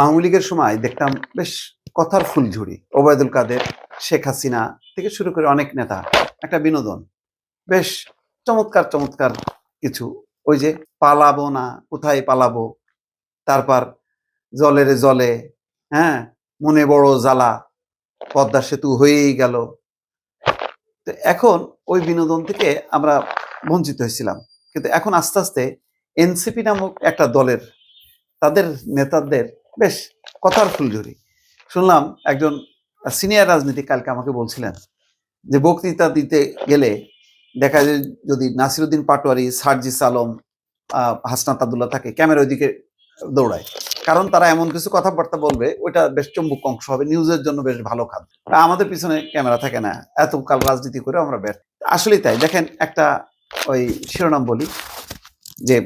আওয়ামী লীগের সময় দেখতাম বেশ কথার ফুলঝুরি। ওবায়দুল কাদের, শেখ হাসিনা থেকে শুরু করে অনেক নেতা, একটা বিনোদন। বেশ চমৎকার চমৎকার কিছু। ওই যে পালাবো না, কোথায় পালাবো? তারপর জলের জলে হ্যাঁ মনে বড় জ্বালা, পদ্মা সেতু হয়েই গেল। তো এখন ওই বিনোদন থেকে আমরা বঞ্চিত হয়েছিলাম। কিন্তু এখন আস্তে আস্তে এনসিপি নামক একটা দলের, তাদের নেতাদের বেশ, কথার ফুলঝুরি। শুনলাম একজন সিনিয়র রাজনীতিক কালকে আমাকে বলছিলেন যে বক্তৃতা দিতে গেলে দেখা যায় যদি নাসিরুদ্দিন পাটোয়ারি, সার্জিস আলম হাসনাত আবদুল্লাহ থাকে, ক্যামেরা ওইদিকে দৌড়ায়। কারণ তারা এমন কিছু কথাবার্তা বলবে, ওইটা বেশ চম্বুক অংশ হবে নিউজের জন্য বেশ ভালো খাদ্য। আমাদের পিছনে ক্যামেরা থাকে না এত কাল রাজনীতি করে আমরা ব্যর্থ। আসলেই তাই, দেখেন একটা ওই শিরোনাম বলি যে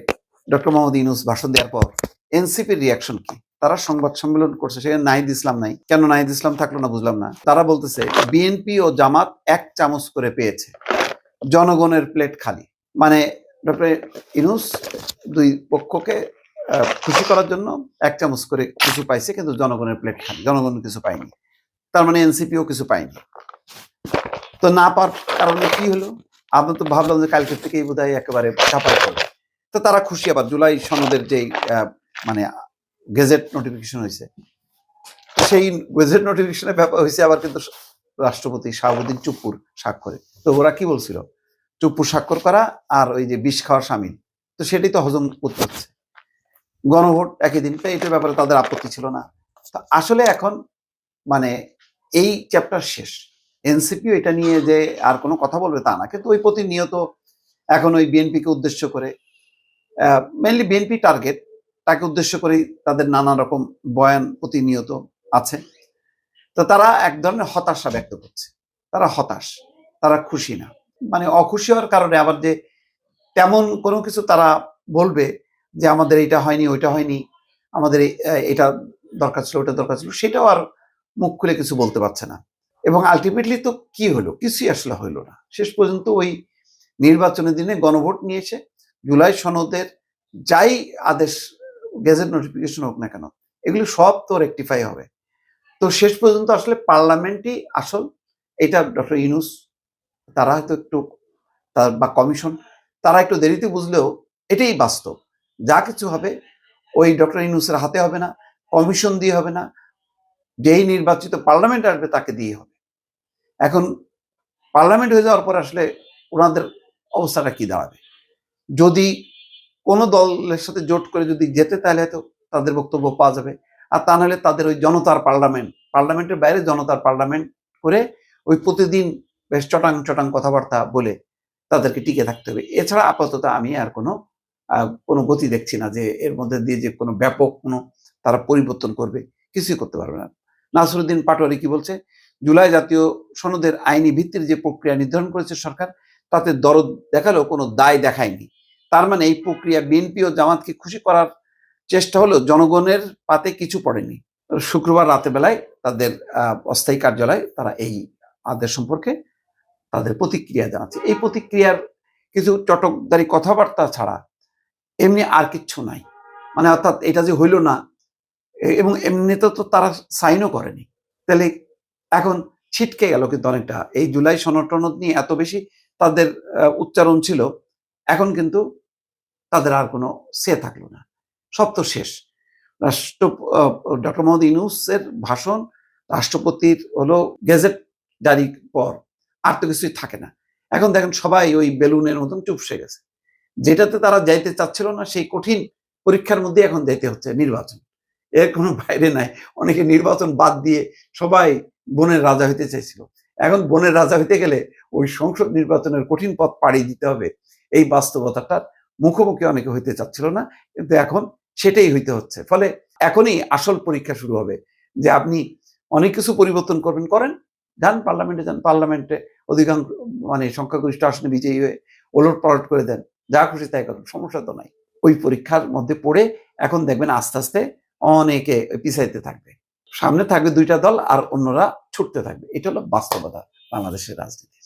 ডক্টর মোহাম্মদ ইউনুস ভাষণ দেওয়ার পর এনসিপির রিয়াকশন কি? তারা সংবাদ সম্মেলন করছে, সেখানে নাহিদ ইসলাম নাই। কেন নাহিদ ইসলাম থাকল না বুঝলাম না। তারা বলতেছে, বিএনপি ও জামাত এক চামচ করে পেয়েছে। জনগণের প্লেট খালি। মানে ডক্টর ইনুস দুই পক্ষকে খুশি করার জন্য এক চামচ করে কিছু পাইছে, কিন্তু জনগণের প্লেট খালি। জনগণ কিছু পায়নি। তার মানে এনসিপিও কিছু পায়নি। তো না পাওয়ার কারণে কি হলো? আমরা তো ভাবলাম যে কালকের থেকেই বোধ হয় একেবারে চাপাই তো তারা খুশি আবার। জুলাই সনদের যে মানে গেজেট নোটিফিকেশন হয়েছে সেই গেজেট নোটিফিকেশনের ব্যাপার হয়েছে আবার কিন্তু রাষ্ট্রপতি শাহাবুদ্দিন চুপ্পুর স্বাক্ষরে। তো ওরা কি বলছিল? চুপ্পুর স্বাক্ষর করা আর ওই যে বিষ খাওয়ার সামিল। তো সেটাই তো হজম করতে হচ্ছে। গণভোট একই দিন, তো এইটার ব্যাপারে তাদের আপত্তি ছিল না। তো আসলে এখন মানে এই চ্যাপ্টার শেষ। এনসিপিও এটা নিয়ে যে আর কোনো কথা বলবে তা না। কিন্তু ওই প্রতিনিয়ত এখন ওই বিএনপিকে উদ্দেশ্য করে মেনলি বিএনপি টার্গেট তাকে উদ্দেশ্য করেই তাদের নানা রকম বয়ান প্রতিনিয়ত আছে। তো তারা এক ধরনের হতাশা ব্যক্ত করছে। তারা হতাশ, তারা খুশি না। মানে অখুশি হওয়ার কারণে আবার যে তেমন কোনো কিছু তারা বলবে যে আমাদের এটা হয়নি, ওইটা হয়নি, আমাদের এটা দরকার ছিল ওটা দরকার ছিল, সেটাও আর মুখ খুলে কিছু বলতে পারছে না। এবং আলটিমেটলি তো কি হলো? কিছুই আসলে হইল না। শেষ পর্যন্ত ওই নির্বাচনের দিনে গণভোট নিয়েছে জুলাই সনদের যাই আদেশ গেজেট নোটিফিকেশন হোক না কেন, এগুলো সব তো রেকটিফাই হবে। তো শেষ পর্যন্ত আসলে পার্লামেন্টই আসল, এটা ডক্টর ইউনুস, তারা হয়তো একটু তার বা কমিশন, তারা একটু দেরিতে বুঝলেও এটাই বাস্তব। যা কিছু হবে, ওই ডক্টর ইউনুসের হাতে হবে না, কমিশন দিয়ে হবে না, যেই নির্বাচিত পার্লামেন্ট আসবে তাকে দিয়ে হবে। এখন পার্লামেন্ট হয়ে যাওয়ার পর আসলে ওনাদের অবস্থাটা কি দাঁড়াবে? যদি কোনো দলের সাথে জোট করে যদি যেতে, তাহলে হয়তো তাদের বক্তব্য পাওয়া যাবে। আর তা নাহলে তাদের ওই জনতার পার্লামেন্ট, পার্লামেন্টের বাইরে জনতার পার্লামেন্ট করে ওই প্রতিদিন বেশ চটাং চটাং কথাবার্তা বলে তাদেরকে টিকে থাকতে হবে। এছাড়া আপাতত আমি আর কোনো কোনো গতি দেখছি না যে এর মধ্যে দিয়ে যে কোনো ব্যাপক কোনো তারা পরিবর্তন করবে, কিছুই করতে পারবে না। নাসরুদ্দিন পাটোয়ারি কি বলছে? জুলাই জাতীয় সনদের আইনি ভিত্তির যে প্রক্রিয়া নির্ধারণ করেছে সরকার, তাতে দরদ দেখালেও কোনো দায় দেখায়নি। তার মানে এই প্রক্রিয়া বিএনপি ও জামাতকে খুশি করার চেষ্টা হলো জনগণের পাতে কিছু পড়েনি। শুক্রবার রাতের বেলায় তাদের অস্থায়ী কার্যালয় তারা এই আদেশ সম্পর্কে তাদের প্রতিক্রিয়া জানাচ্ছে। এই প্রতিক্রিয়ার কিছু চটকদারি কথাবার্তা ছাড়া এমনি আর কিচ্ছু নাই। মানে অর্থাৎ এটা যে হইল না এবং এমনিতে তো তারা সাইনও করেনি। তাহলে এখন ছিটকে গেল কিন্তু অনেকটা। এই জুলাই সনদ টনদ নিয়ে এত বেশি তাদের উচ্চারণ ছিল, এখন কিন্তু তাদের আর কোনো সে থাকল না। সব তো শেষ। রাষ্ট্র ডক্টর মোহাম্মদ ইউনুসের ভাষণ রাষ্ট্রপতির হলো গেজেট জারি পর আর তো কিছুই থাকে না। এখন দেখেন সবাই ওই বেলুনের মতন চুপসে গেছে। যেটাতে তারা যাইতে চাচ্ছিল না, সেই কঠিন পরীক্ষার মধ্যে এখন যাইতে হচ্ছে নির্বাচন। এর কোনো বাইরে নাই। অনেকে নির্বাচন বাদ দিয়ে সবাই বনের রাজা হইতে চাইছিল। এখন বনের রাজা হইতে গেলে ওই সংসদ নির্বাচনের কঠিন পথ পাড়ি দিতে হবে। এই বাস্তবতাটার মুখোমুখি অনেকে হইতে চাচ্ছিল না, কিন্তু এখন সেটাই হইতে হচ্ছে। ফলে এখনই আসল পরীক্ষা শুরু হবে যে আপনি অনেক কিছু পরিবর্তন করবেন, করেন যান পার্লামেন্টে যান, পার্লামেন্টে অধিকাংশ মানে সংখ্যাগরিষ্ঠ আসনে বিজয়ী হয়ে ওলট পালট করে দেন, যা খুশি তাই করেন, সমস্যা তো নাই। ওই পরীক্ষার মধ্যে পড়ে এখন দেখবেন আস্তে আস্তে অনেকে পিছাইতে থাকবে। সামনে থাকবে দুইটা দল আর অন্যরা ছুটতে থাকবে। এটা হলো বাস্তবতা বাংলাদেশের রাজনীতি।